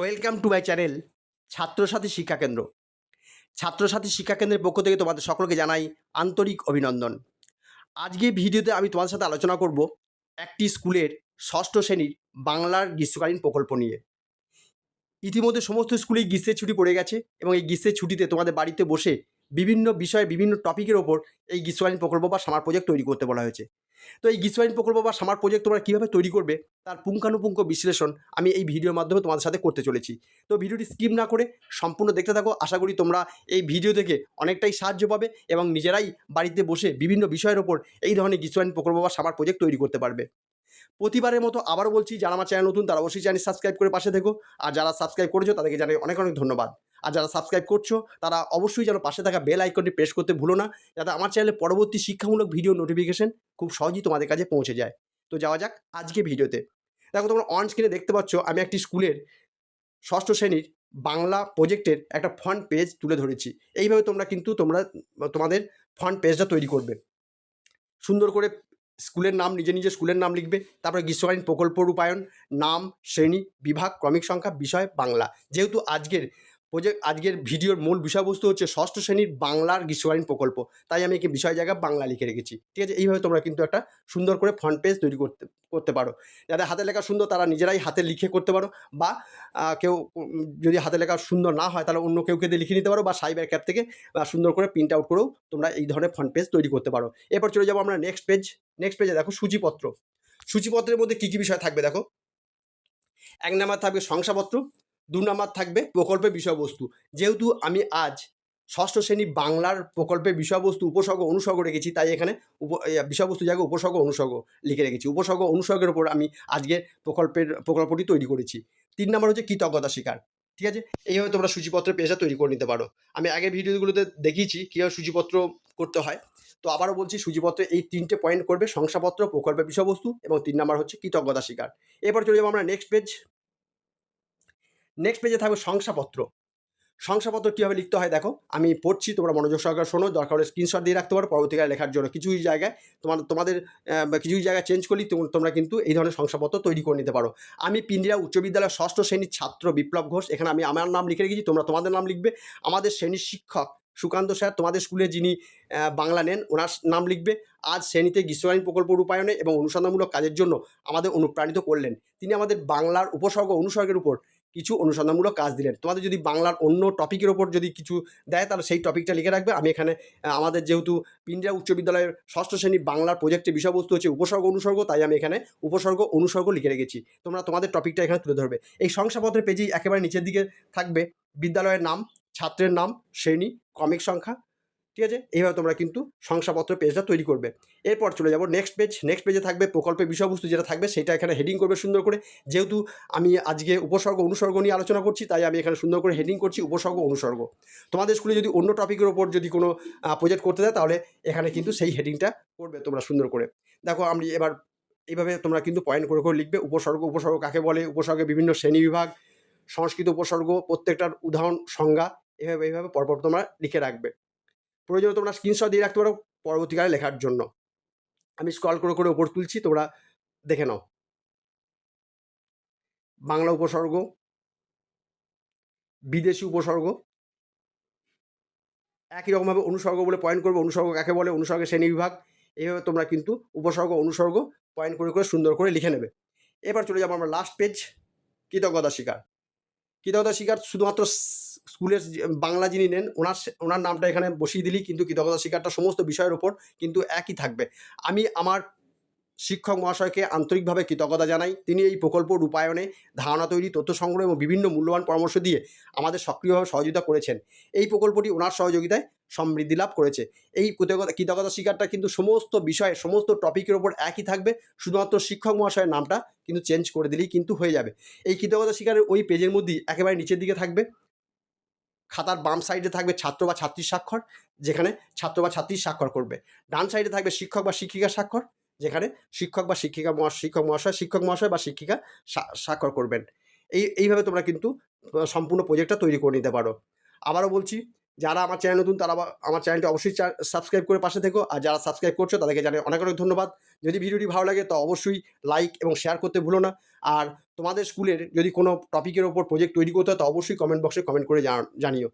Welcome to my channel Chhatrasathi Shikshakendra Chhatrasathi শিক্ষা কেন্দ্রের পক্ষ থেকে তোমাদের সকলকে জানাই আন্তরিক অভিনন্দন। আজকে ভিডিওতে আমি তোমাদের সাথে আলোচনা করব একটি স্কুলের ষষ্ঠ শ্রেণির বাংলার গ্রীষ্মকালীন প্রকল্প নিয়ে। ইতিমধ্যে সমস্ত স্কুলেই গ্রীষ্মের ছুটি পড়ে গেছে এবং এই গ্রীষ্মের ছুটিতে তোমাদের বাড়িতে বসে বিভিন্ন বিষয়ে বিভিন্ন টপিকের ওপর এই গ্রীষ্মকালীন প্রকল্প বা সামার প্রজেক্ট তৈরি করতে বলা হয়েছে। তো এই গ্রীষ্মকালীন প্রকল্প বা সামার প্রজেক্ট তোমরা কীভাবে তৈরি করবে, তার পুঙ্খানুপুঙ্খ বিশ্লেষণ আমি এই ভিডিওর মাধ্যমে তোমাদের সাথে করতে চলেছি। তো ভিডিওটি স্কিপ না করে সম্পূর্ণ দেখতে থাকো। আশা করি তোমরা এই ভিডিও থেকে অনেকটাই সাহায্য পাবে এবং নিজেরাই বাড়িতে বসে বিভিন্ন বিষয়ের ওপর এই ধরনের গ্রীষ্মকালীন প্রকল্প বা সামার প্রজেক্ট তৈরি করতে পারবে। প্রতিবারের মতো আবারও বলছি, যারা আমার চ্যানেল নতুন, তারা অবশ্যই চ্যানেল সাবস্ক্রাইব করে পাশে থেকো। আর যারা সাবস্ক্রাইব করেছ, তাদেরকে জানাই অনেক অনেক ধন্যবাদ। আর যারা সাবস্ক্রাইব করছ, তারা অবশ্যই যেন পাশে থাকা বেল আইকনটি প্রেস করতে ভুলো না, যাতে আমার চ্যানেলে পরবর্তী শিক্ষামূলক ভিডিও নোটিফিকেশন খুব সহজেই তোমাদের কাছে পৌঁছে যায়। তো যাওয়া যাক আজকে ভিডিওতে দেখো তোমরা অন স্ক্রিনে দেখতে পাচ্ছ, আমি একটি স্কুলের ষষ্ঠ শ্রেণির বাংলা প্রজেক্টের একটা ফ্রন্ট পেজ তুলে ধরেছি। এইভাবে তোমরা কিন্তু তোমরা, তোমাদের ফ্রন্ট পেজটা তৈরি করবে। সুন্দর করে স্কুলের নাম, নিজে নিজে স্কুলের নাম লিখবে, তারপরে গ্রীষ্মকালীন প্রকল্প রূপায়ণ, নাম, শ্রেণি, বিভাগ, ক্রমিক সংখ্যা, বিষয়, বাংলা। যেহেতু আজকের প্রজেক্ট আজকের ভিডিওর মূল বিষয়বস্তু হচ্ছে ষষ্ঠ শ্রেণির বাংলার গ্রীষ্মকালীন প্রকল্প। তাই আমি একে বিষয় জায়গা বাংলা লিখে রেখেছি। ঠিক আছে? এইভাবে তোমরা কিন্তু একটা সুন্দর করে ফ্রন্ট পেজ তৈরি করতে করতে পারো। যাদের হাতে লেখা সুন্দর, তারা নিজেরাই হাতে লিখে করতে পারো। বা কেউ যদি হাতে লেখা সুন্দর না হয়, তাহলে অন্য কেউ কে দিয়ে লিখে নিতে পারো বা সাইবার ক্যাপ থেকে, বা সুন্দর করে প্রিন্ট আউট করেও তোমরা এই ধরনের ফ্রন্ট পেজ তৈরি করতে পারো। এরপর চলে যাব আমরা নেক্সট পেজ নেক্সট পেজে দেখো সূচিপত্র। সূচিপত্রের মধ্যে কী কী বিষয় থাকবে দেখো? এক নাম্বার থাকবে শংসাপত্র। দু নাম্বার থাকবে প্রকল্পের বিষয়বস্তু। যেহেতু আমি আজ ষষ্ঠ শ্রেণি বাংলার প্রকল্পের বিষয়বস্তু উপসর্গ অনুসর্গ রেখেছি, তাই এখানে উপ বিষয়বস্তু জায়গায় উপসর্গ অনুসর্গ লিখে রেখেছি। উপসর্গ অনুসর্গের উপর আমি আজকে প্রকল্পের, প্রকল্পটি তৈরি করেছি। তিন নাম্বার হচ্ছে কৃতজ্ঞতা স্বীকার। ঠিক আছে? এইভাবে তোমরা সূচিপত্রের পেজটা তৈরি করে নিতে পারো। আমি আগের ভিডিওগুলোতে দেখিয়েছি কীভাবে সূচিপত্র করতে হয়। তো আবারও বলছি, সূচিপত্রে এই তিনটে পয়েন্ট করবে, শংসাপত্র, প্রকল্পের বিষয়বস্তু এবং তিন নাম্বার হচ্ছে কৃতজ্ঞতা স্বীকার। এরপর চলে যাব আমরা নেক্সট পেজ নেক্সট পেজে থাকবে শংসাপত্র। শংসাপত্র কীভাবে লিখতে হয় দেখো, আমি পড়ছি, তোমরা মনোযোগ সহকারে শোনো, দরকার হলে স্ক্রিনশট দিয়ে রাখতে পারো, পরবর্তীকালে লেখার জন্য। কিছু কিছু জায়গায় তোমার তোমাদের কিছু কিছু জায়গায় চেঞ্জ করলেই তোম- তোমরা কিন্তু এই ধরনের শংসাপত্র তৈরি করে নিতে পারো। আমি পিন্ডিরা উচ্চ বিদ্যালয়ের ষষ্ঠ শ্রেণির ছাত্র বিপ্লব ঘোষ, এখানে আমি আমার নাম লিখে রেখেছি, তোমরা তোমাদের নাম লিখবে। আমাদের শ্রেণির শিক্ষক সুকান্ত স্যার, তোমাদের স্কুলে যিনি বাংলা নেন, ওনার নাম লিখবে। আজ শ্রেণীতে গ্রীষ্মকালীন প্রকল্প রূপায়ণে এবং অনুসন্ধানমূলক কাজের জন্য আমাদের অনুপ্রাণিত করলেন। তিনি আমাদের বাংলার উপসর্গ, অনুসর্গের উপর কিছু অনুসন্ধানমূলক কাজ দিলেন। তোমাদের যদি বাংলার অন্য টপিকের ওপর যদি কিছু দেয়, তাহলে সেই টপিকটা লিখে রাখবে। আমি এখানে আমাদের যেহেতু পিন্ডিয়া উচ্চ বিদ্যালয়ের ষষ্ঠ শ্রেণি বাংলার প্রজেক্টের বিষয়বস্তু হচ্ছে উপসর্গ, অনুসর্গ, তাই আমি এখানে উপসর্গ, অনুসর্গ লিখে রেখেছি। তোমরা তোমাদের টপিকটা এখানে তুলে ধরবে। এই শংসাপত্রের পেজেই একেবারে নিচের দিকে থাকবে। বিদ্যালয়ের নাম, ছাত্রের নাম, শ্রেণি, ক্রমিক সংখ্যা ঠিক আছে? এইভাবে তোমরা কিন্তু শংসাপত্র পেজটা তৈরি করবে। এরপর চলে যাব নেক্সট পেজ নেক্সট পেজে থাকবে প্রকল্পের বিষয়বস্তু যেটা থাকবে, সেটা এখানে হেডিং করবে সুন্দর করে। যেহেতু আমি আজকে উপসর্গ, অনুসর্গ নিয়ে আলোচনা করছি, তাই আমি এখানে সুন্দর করে হেডিং করছি উপসর্গ, অনুসর্গ। তোমাদের স্কুলে যদি অন্য টপিকের ওপর যদি কোনো প্রজেক্ট করতে দেয়, তাহলে এখানে কিন্তু সেই হেডিংটা করবে তোমরা সুন্দর করে। দেখো, আমি এবার এইভাবে তোমরা কিন্তু পয়েন্ট করে করে লিখবে উপসর্গ উপসর্গ কাকে বলে, উপসর্গের বিভিন্ন শ্রেণি বিভাগ, সংস্কৃত উপসর্গ, প্রত্যেকটার উদাহরণ, সংজ্ঞা এভাবে এইভাবে পরপর তোমরা লিখে রাখবে। প্রয়োজনে তোমরা স্ক্রিনশট দিয়ে রাখতে পারো পরবর্তীকালে লেখার জন্য। আমি স্ক্রল করে করে ওপর তুলছি, তোমরা দেখে নাও। বাংলা উপসর্গ, বিদেশি উপসর্গ, একই রকমভাবে অনুসর্গ বলে পয়েন্ট করবে, অনুসর্গ কাকে বলে, অনুসর্গের শ্রেণি বিভাগ, এইভাবে তোমরা কিন্তু উপসর্গ, অনুসর্গ পয়েন্ট করে করে সুন্দর করে লিখে নেবে। এবার চলে যাব আমরা লাস্ট পেজ কৃতজ্ঞতা স্বীকার। কৃতজ্ঞতা শিকার শুধুমাত্র স্কুলের বাংলা যিনি নেন, ওনার ওনার নামটা এখানে বসিয়ে দিলি কিন্তু কৃতজ্ঞতা স্বীকারটা সমস্ত বিষয়ের ওপর কিন্তু একই থাকবে। আমি আমার শিক্ষক মহাশয়কে আন্তরিকভাবে কৃতজ্ঞতা জানাই। তিনি এই প্রকল্প রূপায়ণে ধারণা তৈরি, তথ্য সংগ্রহ এবং বিভিন্ন মূল্যবান পরামর্শ দিয়ে আমাদের সক্রিয়ভাবে সহযোগিতা করেছেন। এই প্রকল্পটি ওনার সহযোগিতায় সমৃদ্ধি লাভ করেছে। এই কৃতজ্ঞতা কৃতজ্ঞতা স্বীকারটা কিন্তু সমস্ত বিষয়ে, সমস্ত টপিকের ওপর একই থাকবে। শুধুমাত্র শিক্ষক মহাশয়ের নামটা কিন্তু চেঞ্জ করে দিলেই কিন্তু হয়ে যাবে। এই কৃতজ্ঞতা স্বীকারের ওই পেজের মধ্যেই একেবারে নিচের দিকে থাকবে। খাতার বাম সাইডে থাকবে ছাত্র বা ছাত্রীর স্বাক্ষর, যেখানে ছাত্র বা ছাত্রীর স্বাক্ষর করবে। ডান সাইডে থাকবে শিক্ষক বা শিক্ষিকার স্বাক্ষর। যেখানে শিক্ষক বা শিক্ষিকা শিক্ষক মহাশয় শিক্ষক মহাশয় বা শিক্ষিকা স্বা- স্বাক্ষর করবেন। এই, এইভাবে তোমরা কিন্তু সম্পূর্ণ প্রজেক্টটা তৈরি করে নিতে পারো। আবারও বলছি, যারা আমার চ্যানেল নতুন তারা আমার চ্যানেলটি অবশ্যই সাবস্ক্রাইব করে পাশে থেকো। আর যারা সাবস্ক্রাইব করছ তাদেরকে জানাই অনেক অনেক ধন্যবাদ। যদি ভিডিওটি ভালো লাগে তো অবশ্যই লাইক এবং শেয়ার করতে ভুলো না। আর তোমাদের স্কুলের যদি কোনো টপিকের ওপর প্রজেক্ট তৈরি করতে হয় তো অবশ্যই কমেন্ট বক্সে কমেন্ট করে জানা- জানিও।